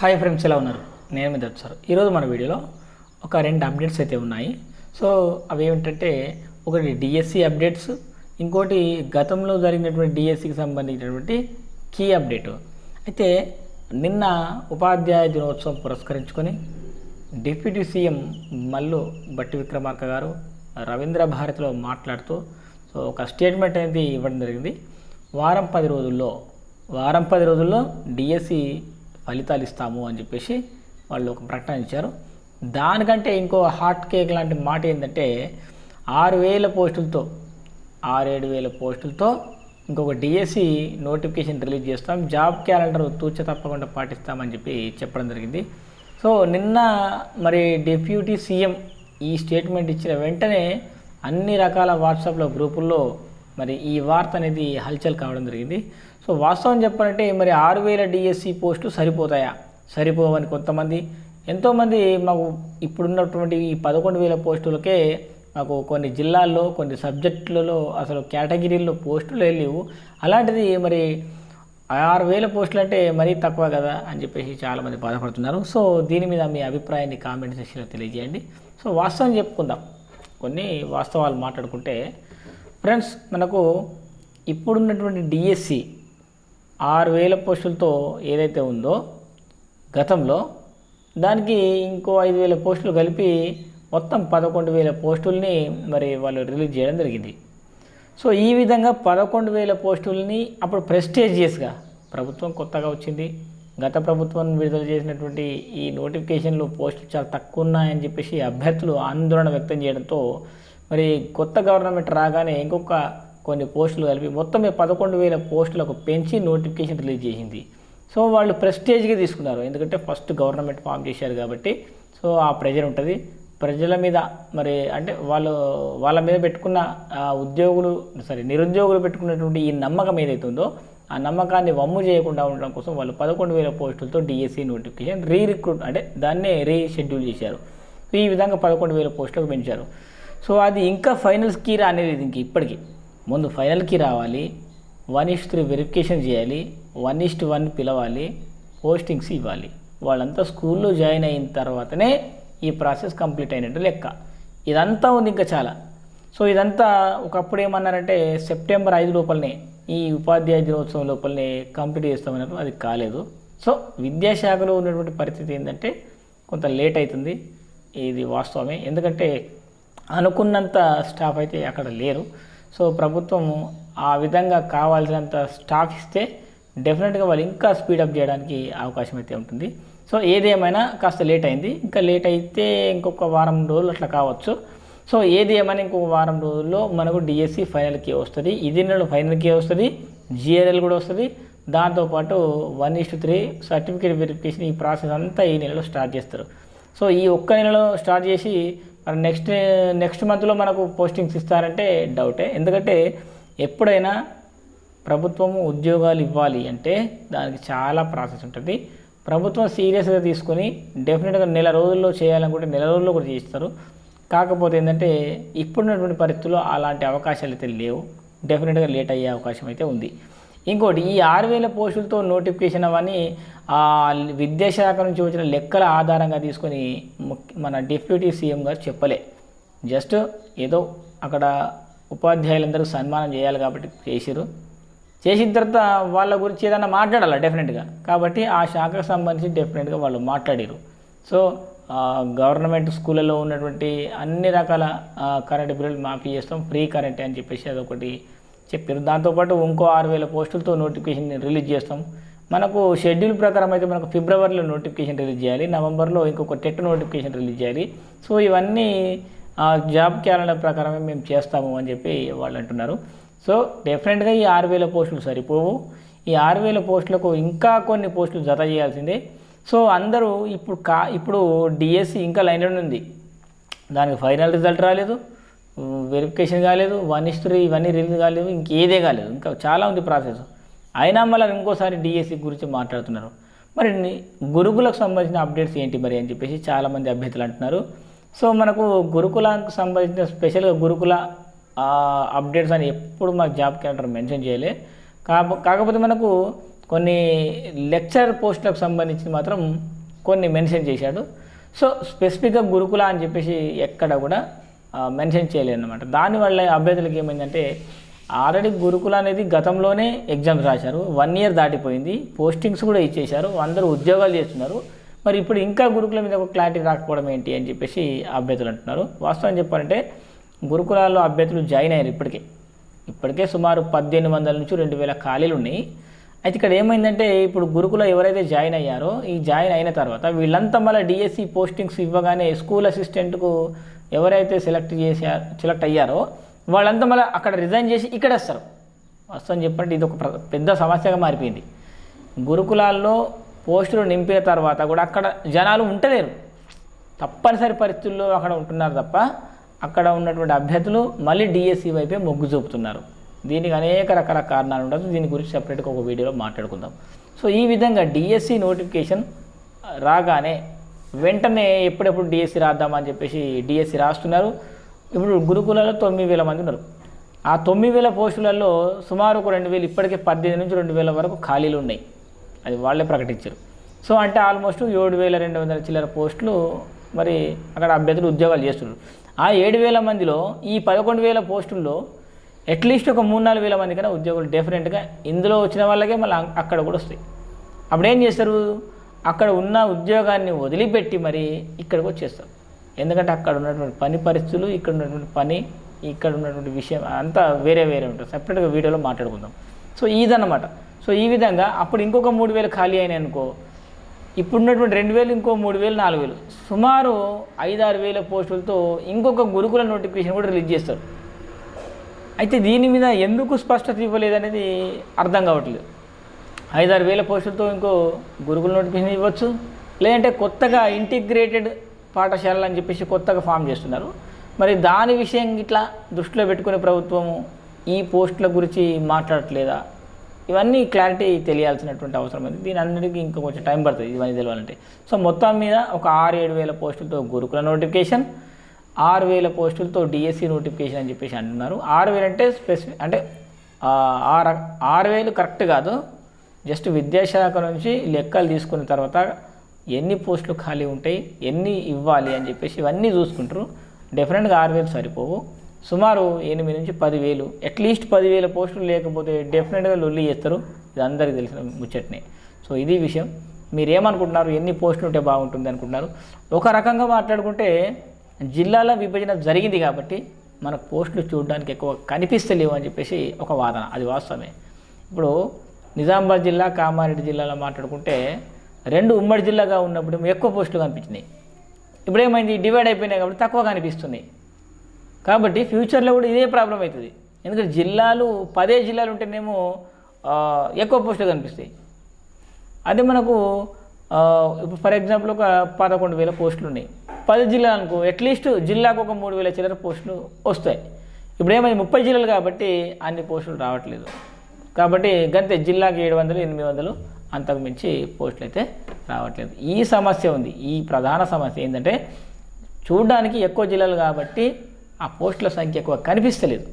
Hi friends ఎలా ఉన్నారు? నేను మీద సార్. ఈరోజు మన వీడియోలో ఒక రెండు అప్డేట్స్ అయితే ఉన్నాయి. సో అవి ఏమిటంటే ఒకటి డిఎస్సి అప్డేట్స్ ఇంకోటి గతంలో జరిగినటువంటి డిఎస్సికి సంబంధించినటువంటి కీ అప్డేట్. అయితే నిన్న ఉపాధ్యాయ దినోత్సవం పురస్కరించుకొని డిప్యూటీ సీఎం మల్లు బట్టి విక్రమార్క గారు రవీంద్ర భారతిలో మాట్లాడుతూ సో ఒక స్టేట్మెంట్ అనేది ఇవ్వడం జరిగింది. వారం పది రోజుల్లో వారం పది రోజుల్లో డిఎస్సి ఫలితాలు ఇస్తాము అని చెప్పేసి వాళ్ళు ఒక ప్రకటన ఇచ్చారు. దానికంటే ఇంకో హాట్ కేక్ లాంటి మాట ఏంటంటే ఆరు వేల పోస్టులతో ఆరేడు వేల పోస్టులతో ఇంకొక డిఎస్సి నోటిఫికేషన్ రిలీజ్ చేస్తాం. జాబ్ క్యాలెండర్ తూచ తప్పకుండా పాటిస్తామని చెప్పి చెప్పడం జరిగింది. సో నిన్న మరి డిప్యూటీ సీఎం ఈ స్టేట్మెంట్ ఇచ్చిన వెంటనే అన్ని రకాల వాట్సాప్లో గ్రూపుల్లో మరి ఈ వార్త అనేది హల్చల్ కావడం జరిగింది. సో వాస్తవం చెప్పాలంటే మరి ఆరు వేల డిఎస్సి పోస్టులు సరిపోతాయా? సరిపోవని కొంతమంది ఎంతోమంది మాకు ఇప్పుడున్నటువంటి ఈ పదకొండు వేల పోస్టులకే మాకు కొన్ని జిల్లాల్లో కొన్ని సబ్జెక్టులలో అసలు కేటగిరీల్లో పోస్టులు లేవు. అలాంటిది మరి ఆరు వేల పోస్టులు అంటే మరీ తక్కువ కదా అని చెప్పేసి చాలామంది బాధపడుతున్నారు. సో దీని మీద మీ అభిప్రాయాన్ని కామెంట్ సెక్షన్లో తెలియజేయండి. సో వాస్తవం చెప్పుకుందాం. కొన్ని వాస్తవాలు మాట్లాడుకుంటే ఫ్రెండ్స్ మనకు ఇప్పుడున్నటువంటి డిఎస్సి ఆరు వేల పోస్టులతో ఏదైతే ఉందో గతంలో దానికి ఇంకో ఐదు వేల పోస్టులు కలిపి మొత్తం పదకొండు వేల పోస్టుల్ని మరి వాళ్ళు రిలీజ్ చేయడం జరిగింది. సో ఈ విధంగా పదకొండు వేల పోస్టుల్ని అప్పుడు ప్రెస్టేజియస్గా ప్రభుత్వం కొత్తగా వచ్చింది. గత ప్రభుత్వం విడుదల చేసినటువంటి ఈ నోటిఫికేషన్లు పోస్టులు చాలా తక్కువ ఉన్నాయని చెప్పేసి అభ్యర్థులు ఆందోళన వ్యక్తం చేయడంతో మరి కొత్త గవర్నమెంట్ రాగానే ఇంకొక కొన్ని పోస్టులు కలిపి మొత్తం పదకొండు వేల పోస్టులకు పెంచి నోటిఫికేషన్ రిలీజ్ చేసింది. సో వాళ్ళు ప్రెస్టేజ్గా తీసుకున్నారు. ఎందుకంటే ఫస్ట్ గవర్నమెంట్ ఫామ్ చేశారు కాబట్టి. సో ఆ ప్రెజర్ ఉంటుంది. ప్రజల మీద మరి అంటే వాళ్ళు వాళ్ళ మీద పెట్టుకున్న ఆ ఉద్యోగులు సారీ నిరుద్యోగులు పెట్టుకున్నటువంటి ఈ నమ్మకం ఏదైతే ఉందో ఆ నమ్మకాన్ని వమ్ము చేయకుండా ఉండడం కోసం వాళ్ళు పదకొండు వేల పోస్టులతో డిఎస్సి నోటిఫికేషన్ రీ రిక్రూట్ అంటే దాన్నే రీషెడ్యూల్ చేశారు. ఈ విధంగా పదకొండు వేల పోస్టులకు పెంచారు. సో అది ఇంకా ఫైనల్స్కి రానేది ఇంక ఇప్పటికీ. ముందు ఫైనల్కి రావాలి వన్ ఇష్ త్రీ వెరిఫికేషన్ చేయాలి వన్ ఇస్ట్ వన్ పిలవాలి పోస్టింగ్స్ ఇవ్వాలి. వాళ్ళంతా స్కూల్లో జాయిన్ అయిన తర్వాతనే ఈ ప్రాసెస్ కంప్లీట్ అయినట్టు లెక్క. ఇదంతా ఉంది ఇంకా చాలా. సో ఇదంతా ఒకప్పుడు ఏమన్నారంటే సెప్టెంబర్ ఐదు లోపలనే ఈ ఉపాధ్యాయ దినోత్సవం లోపలనే కంప్లీట్ చేస్తామన్నారు అది కాలేదు. సో విద్యాశాఖలో ఉన్నటువంటి పరిస్థితి ఏంటంటే కొంత లేట్ అవుతుంది. ఇది వాస్తవమే. ఎందుకంటే అనుకున్నంత స్టాఫ్ అయితే అక్కడ లేరు. సో ప్రభుత్వం ఆ విధంగా కావాల్సినంత స్టాఫ్ ఇస్తే డెఫినెట్గా వాళ్ళు ఇంకా స్పీడప్ చేయడానికి అవకాశం అయితే ఉంటుంది. సో ఏదేమైనా కాస్త లేట్ అయింది. ఇంకా లేట్ అయితే ఇంకొక వారం రోజులు అట్లా కావచ్చు. సో ఏది ఏమైనా ఇంకొక వారం రోజుల్లో మనకు డిఎస్సి ఫైనల్కి వస్తుంది. ఇది నెలలో ఫైనల్కి వస్తుంది. జిఆర్ఎల్ కూడా వస్తుంది. దాంతోపాటు one is three certificate verification ఈ ప్రాసెస్ అంతా ఈ నెలలో స్టార్ట్ చేస్తారు. సో ఈ ఒక్క నెలలో స్టార్ట్ చేసి నెక్స్ట్ నెక్స్ట్ మంత్లో మనకు పోస్టింగ్స్ ఇస్తారంటే డౌటే ఎందుకంటే ఎప్పుడైనా ప్రభుత్వము ఉద్యోగాలు ఇవ్వాలి అంటే దానికి చాలా ప్రాసెస్ ఉంటుంది. ప్రభుత్వం సీరియస్గా తీసుకొని డెఫినెట్గా నెల రోజుల్లో చేయాలనుకుంటే నెల రోజుల్లో కూడా చేస్తారు కాకపోతే ఏంటంటే ఇప్పుడున్నటువంటి పరిస్థితుల్లో అలాంటి అవకాశాలు అయితే లేవు. డెఫినెట్గా లేట్ అయ్యే అవకాశం అయితే ఉంది. ఇంకోటి ఈ ఆరు వేల పోస్టులతో నోటిఫికేషన్ అవన్నీ ఆ విద్యాశాఖ నుంచి వచ్చిన లెక్కల ఆధారంగా తీసుకొని ముఖ్య- మన డిప్యూటీ సీఎం గారు చెప్పలే. జస్ట్ ఏదో అక్కడ ఉపాధ్యాయులందరూ సన్మానం చేయాలి కాబట్టి చేసిరు చేసిన తర్వాత వాళ్ళ గురించి ఏదైనా మాట్లాడాలి డెఫినెట్గా? కాబట్టి ఆ శాఖకు సంబంధించి డెఫినెట్గా వాళ్ళు మాట్లాడారు సో గవర్నమెంట్ స్కూళ్ళలో ఉన్నటువంటి అన్ని రకాల కరెంట్ బిల్లులు మాఫీ చేస్తాం ఫ్రీ కరెంట్ అని చెప్పేసి అదొకటి చెప్పారు. దాంతోపాటు ఇంకో ఆరు వేల పోస్టులతో నోటిఫికేషన్ రిలీజ్ చేస్తాం. మనకు షెడ్యూల్ ప్రకారం అయితే మనకు ఫిబ్రవరిలో నోటిఫికేషన్ రిలీజ్ చేయాలి. నవంబర్లో ఇంకొక టెట్ నోటిఫికేషన్ రిలీజ్ చేయాలి. సో ఇవన్నీ ఆ, జాబ్ క్యాలెండర్ ప్రకారమే మేము చేస్తాము అని చెప్పి వాళ్ళు అంటున్నారు. సో డెఫినెట్గా ఈ ఆరు వేల పోస్టులు సరిపోవు. ఈ ఆరు వేల పోస్టులకు ఇంకా కొన్ని పోస్టులు జత చేయాల్సిందే. సో అందరూ ఇప్పుడు కా ఇప్పుడు డిఎస్సి ఇంకా లైన్లో ఉంది. దానికి ఫైనల్ రిజల్ట్ రాలేదు. వెరిఫికేషన్ కాలేదు వన్ హిస్టరీ ఇవన్నీ రిలీజ్ కాలేదు ఇంకేదే కాలేదు. ఇంకా చాలా ఉంది ప్రాసెస్ అయినా మళ్ళీ ఇంకోసారి డిఎస్సి గురించి మాట్లాడుతున్నారు. మరి గురుకులకు సంబంధించిన అప్డేట్స్ ఏంటి మరి అని చెప్పేసి చాలామంది అభ్యర్థులు అంటున్నారు. సో మనకు గురుకులానికి సంబంధించిన స్పెషల్గా గురుకుల అప్డేట్స్ అని ఎప్పుడు మాకు జాబ్ క్యాలెండర్ మెన్షన్ చేయలే. కాకపోతే మనకు కొన్ని లెక్చర్ పోస్టులకు సంబంధించి మాత్రం కొన్ని మెన్షన్ చేశాడు. సో స్పెసిఫిక్గా గురుకుల అని చెప్పేసి ఎక్కడ కూడా మెన్షన్ చేయలేదు అనమాట దానివల్ల అభ్యర్థులకు ఏమైందంటే ఆల్రెడీ గురుకుల అనేది గతంలోనే ఎగ్జామ్స్ రాశారు. వన్ ఇయర్ దాటిపోయింది. పోస్టింగ్స్ కూడా ఇచ్చేశారు. అందరూ ఉద్యోగాలు చేస్తున్నారు. మరి ఇప్పుడు ఇంకా గురుకుల మీద ఒక క్లారిటీ రాకపోవడం ఏంటి అని చెప్పేసి అభ్యర్థులు అంటున్నారు. వాస్తవం చెప్పాలంటే గురుకులాల్లో అభ్యర్థులు జాయిన్ అయ్యారు ఇప్పటికే. ఇప్పటికే సుమారు పద్దెనిమిది వందల నుంచి రెండు వేల ఖాళీలు ఉన్నాయి. అయితే ఇక్కడ ఏమైందంటే ఇప్పుడు గురుకుల ఎవరైతే జాయిన్ అయ్యారో ఈ జాయిన్ అయిన తర్వాత వీళ్ళంతా మళ్ళీ డిఎస్సి పోస్టింగ్స్ ఇవ్వగానే స్కూల్ అసిస్టెంట్కు ఎవరైతే సెలెక్ట్ చేశారు సెలెక్ట్ అయ్యారో వాళ్ళంతా మళ్ళీ అక్కడ రిజైన్ చేసి ఇక్కడ వస్తారు. వస్తాను చెప్పండి ఇది ఒక ప్ర- పెద్ద సమస్యగా మారిపోయింది. గురుకులాల్లో పోస్టులు నింపిన తర్వాత కూడా అక్కడ జనాలు ఉంటలేరు. తప్పనిసరి పరిస్థితుల్లో అక్కడ ఉంటున్నారు తప్ప అక్కడ ఉన్నటువంటి అభ్యర్థులు మళ్ళీ డిఎస్సి వైపే మొగ్గు చూపుతున్నారు. దీనికి అనేక రకాల కారణాలు ఉండదు దీని గురించి సెపరేట్గా ఒక వీడియోలో మాట్లాడుకుందాం. సో ఈ విధంగా డిఎస్సి నోటిఫికేషన్ రాగానే వెంటనే ఎప్పుడెప్పుడు డిఎస్సి రాద్దామని చెప్పేసి డిఎస్సి రాస్తున్నారు. ఇప్పుడు గురుకులలో తొమ్మిది వేల మంది ఉన్నారు. ఆ తొమ్మిది వేల పోస్టులలో సుమారు ఒక రెండు వేలు ఇప్పటికే పద్దెనిమిది నుంచి రెండు వేల వరకు ఖాళీలు ఉన్నాయి. అది వాళ్ళే ప్రకటించారు. సో అంటే ఆల్మోస్ట్ ఏడు వేల రెండు వందల చిల్లర పోస్టులు మరి అక్కడ అభ్యర్థులు ఉద్యోగాలు చేస్తున్నారు. ఆ ఏడు వేల మందిలో ఈ పదకొండు వేల పోస్టుల్లో అట్లీస్ట్ ఒక మూడు నాలుగు వేల మంది కన్నా ఉద్యోగులు డెఫినెట్గా ఇందులో వచ్చిన వాళ్ళకే మళ్ళీ అక్కడ కూడా వస్తాయి. అప్పుడు ఏం చేస్తారు? అక్కడ ఉన్న ఉద్యోగాన్ని వదిలిపెట్టి మరి ఇక్కడికి వచ్చేస్తారు ఎందుకంటే అక్కడ ఉన్నటువంటి పని పరిస్థితులు ఇక్కడ ఉన్నటువంటి పని ఇక్కడ ఉన్నటువంటి విషయం అంతా వేరే వేరే ఉంటుంది. సపరేట్గా వీడియోలో మాట్లాడుకుందాం. సో ఇదన్నమాట. సో ఈ విధంగా అప్పుడు ఇంకొక మూడు వేలు ఖాళీ అయినాయి అనుకో ఇప్పుడున్నటువంటి రెండు వేలు ఇంకో మూడు వేలు నాలుగు వేలు. సుమారు ఐదారు వేల పోస్టులతో ఇంకొక గురుకుల నోటిఫికేషన్ కూడా రిలీజ్ చేస్తారు. అయితే దీని మీద ఎందుకు స్పష్టత ఇవ్వలేదనేది అర్థం కావట్లేదు. ఐదారు వేల పోస్టులతో ఇంకో గురుకుల నోటిఫికేషన్ ఇవ్వచ్చు. లేదంటే కొత్తగా ఇంటిగ్రేటెడ్ పాఠశాలలు అని చెప్పేసి కొత్తగా ఫామ్ చేస్తున్నారు. మరి దాని విషయం ఇట్లా దృష్టిలో పెట్టుకునే ప్రభుత్వము ఈ పోస్టుల గురించి మాట్లాడట్లేదా? ఇవన్నీ క్లారిటీ తెలియాల్సినటువంటి అవసరం ఉంది. దీని అన్నిటికీ ఇంకా కొంచెం టైం పడుతుంది. ఇవన్నీ తెలియాలంటే సో మొత్తం మీద ఒక ఆరు ఏడు వేల పోస్టులతో గురుకుల నోటిఫికేషన్ ఆరు వేల పోస్టులతో డిఎస్సి నోటిఫికేషన్ అని చెప్పేసి అంటున్నారు. ఆరు వేలు అంటే స్పెసిఫిక్ అంటే ఆరు ఆరు వేలు కరెక్ట్ కాదు. జస్ట్ విద్యాశాఖ నుంచి లెక్కలు తీసుకున్న తర్వాత ఎన్ని పోస్టులు ఖాళీ ఉంటాయి ఎన్ని ఇవ్వాలి అని చెప్పేసి ఇవన్నీ చూసుకుంటారు. డెఫినెట్గా ఆరు వేలు సరిపోవు. సుమారు ఎనిమిది నుంచి పదివేలు అట్లీస్ట్ పదివేల పోస్టులు లేకపోతే డెఫినెట్గా లొల్లి చేస్తారు. ఇది అందరికీ తెలిసిన ముచ్చట్నే. సో ఇది విషయం. మీరు ఏమనుకుంటున్నారు ఎన్ని పోస్టులు ఉంటే బాగుంటుంది అనుకుంటున్నారు? ఒక రకంగా మాట్లాడుకుంటే జిల్లాల విభజన జరిగింది కాబట్టి మన పోస్టులు చూడడానికి ఎక్కువ కనిపిస్తలేవు అని చెప్పేసి ఒక వాదన. అది వాస్తవమే. ఇప్పుడు నిజామాబాద్ జిల్లా కామారెడ్డి జిల్లాలో మాట్లాడుకుంటే రెండు ఉమ్మడి జిల్లాగా ఉన్నప్పుడు ఎక్కువ పోస్టులు కనిపించినాయి. ఇప్పుడు ఏమైంది డివైడ్ అయిపోయినాయి కాబట్టి తక్కువ కనిపిస్తున్నాయి. కాబట్టి ఫ్యూచర్లో కూడా ఇదే ప్రాబ్లం అవుతుంది. ఎందుకంటే జిల్లాలు పదే జిల్లాలు ఉంటేనేమో ఎక్కువ పోస్టులు కనిపిస్తాయి. అదే మనకు ఇప్పుడు ఫర్ ఎగ్జాంపుల్ ఒక పదకొండు వేల పోస్టులు ఉన్నాయి. పది జిల్లాలు అనుకో అట్లీస్ట్ జిల్లాకు ఒక మూడు వేల చిల్లర పోస్టులు వస్తాయి. ఇప్పుడు ఏమైంది ముప్పై జిల్లాలు కాబట్టి అన్ని పోస్టులు రావట్లేదు. కాబట్టి గంతే జిల్లాకి ఏడు వందలు ఎనిమిది వందలు అంతకు మించి పోస్టులు అయితే రావట్లేదు. ఈ సమస్య ఉంది. ఈ ప్రధాన సమస్య ఏంటంటే చూడడానికి ఎక్కువ జిల్లాలు కాబట్టి ఆ పోస్టుల సంఖ్య ఎక్కువ కనిపిస్తలేదు.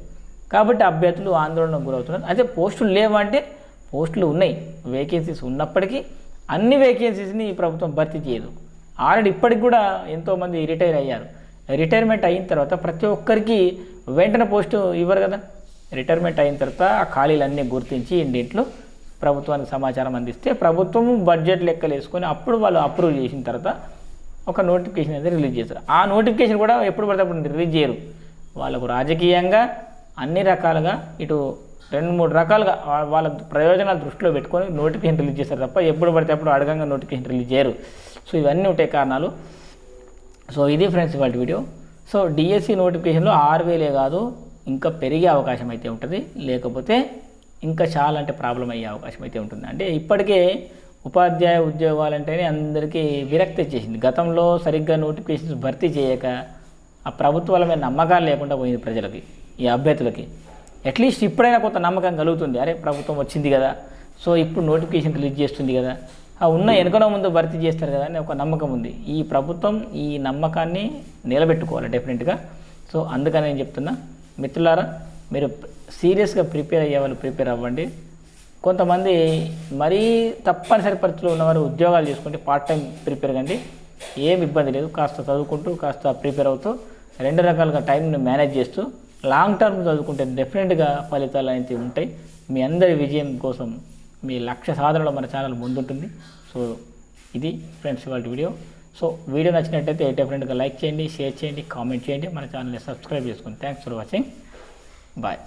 కాబట్టి అభ్యర్థులు ఆందోళనకు గురవుతున్నారు. అదే పోస్టులు లేవంటే పోస్టులు ఉన్నాయి. వేకెన్సీస్ ఉన్నప్పటికీ అన్ని వేకెన్సీస్ని ఈ ప్రభుత్వం భర్తీ చేయదు. ఆల్రెడీ ఇప్పటికి కూడా ఎంతోమంది రిటైర్ అయ్యారు. రిటైర్మెంట్ అయిన తర్వాత ప్రతి ఒక్కరికి వెంటనే పోస్టు ఇవ్వరు కదా? రిటైర్మెంట్ అయిన తర్వాత ఆ ఖాళీలన్నీ గుర్తించి ఇండింట్లో ప్రభుత్వానికి సమాచారం అందిస్తే ప్రభుత్వం బడ్జెట్ లెక్కలు వేసుకొని అప్పుడు వాళ్ళు అప్రూవ్ చేసిన తర్వాత ఒక నోటిఫికేషన్ అనేది రిలీజ్ చేస్తారు ఆ నోటిఫికేషన్ కూడా ఎప్పుడు పడితే అప్పుడు రిలీజ్ చేయరు. వాళ్ళకు రాజకీయంగా అన్ని రకాలుగా ఇటు రెండు మూడు రకాలుగా వాళ్ళ ప్రయోజనాలు దృష్టిలో పెట్టుకొని నోటిఫికేషన్ రిలీజ్ చేస్తారు తప్ప ఎప్పుడు పడితే అప్పుడు అడగంగా నోటిఫికేషన్ రిలీజ్ చేయరు. సో ఇవన్నీ ఉంటాయి కారణాలు. సో ఇది ఫ్రెండ్స్ వాటి వీడియో. సో డిఎస్సి నోటిఫికేషన్లో ఆరు వేలే కాదు ఇంకా పెరిగే అవకాశం అయితే ఉంటుంది. లేకపోతే ఇంకా చాలా అంటే ప్రాబ్లం అయ్యే అవకాశం అయితే ఉంటుంది. అంటే ఇప్పటికే ఉపాధ్యాయ ఉద్యోగాలంటేనే అందరికీ విరక్తి వచ్చేసింది. గతంలో సరిగ్గా నోటిఫికేషన్స్ భర్తీ చేయక ఆ ప్రభుత్వాల మీద నమ్మకాలు లేకుండా పోయింది ప్రజలకి ఈ అభ్యర్థులకి. అట్లీస్ట్ ఇప్పుడైనా కొంత నమ్మకం కలుగుతుంది. అరే ప్రభుత్వం వచ్చింది కదా. సో ఇప్పుడు నోటిఫికేషన్ రిలీజ్ చేస్తుంది కదా. ఆ ఉన్న వెనుకనో ముందు భర్తీ చేస్తారు కదా అని ఒక నమ్మకం ఉంది. ఈ ప్రభుత్వం ఈ నమ్మకాన్ని నిలబెట్టుకోవాలి డెఫినెట్గా. సో అందుకని నేను చెప్తున్నా. మిత్రులారా మీరు సీరియస్గా ప్రిపేర్ అయ్యే వాళ్ళు ప్రిపేర్ అవ్వండి. కొంతమంది మరీ తప్పనిసరి పరిస్థితులు ఉన్నవారు ఉద్యోగాలు చేసుకుంటే పార్ట్ టైం ప్రిపేర్ కండి. ఏం ఇబ్బంది లేదు కాస్త చదువుకుంటూ కాస్త ప్రిపేర్ అవుతూ రెండు రకాలుగా టైంని మేనేజ్ చేస్తూ లాంగ్ టర్మ్ చదువుకుంటే డెఫినెట్గా ఫలితాలు అనేవి ఉంటాయి. మీ అందరి విజయం కోసం మీ లక్ష్య సాధనలో మన ఛానల్ ముందుంటుంది. సో ఇది ఫ్రెండ్స్ వాళ్ళ వీడియో సో వీడియో నచ్చినట్టయితే డెఫినెట్గా లైక్ చేయండి షేర్ చేయండి కామెంట్ చేయండి. మన ఛానల్ని సబ్స్క్రైబ్ చేసుకోండి థ్యాంక్స్ ఫర్ వాచింగ్ బాయ్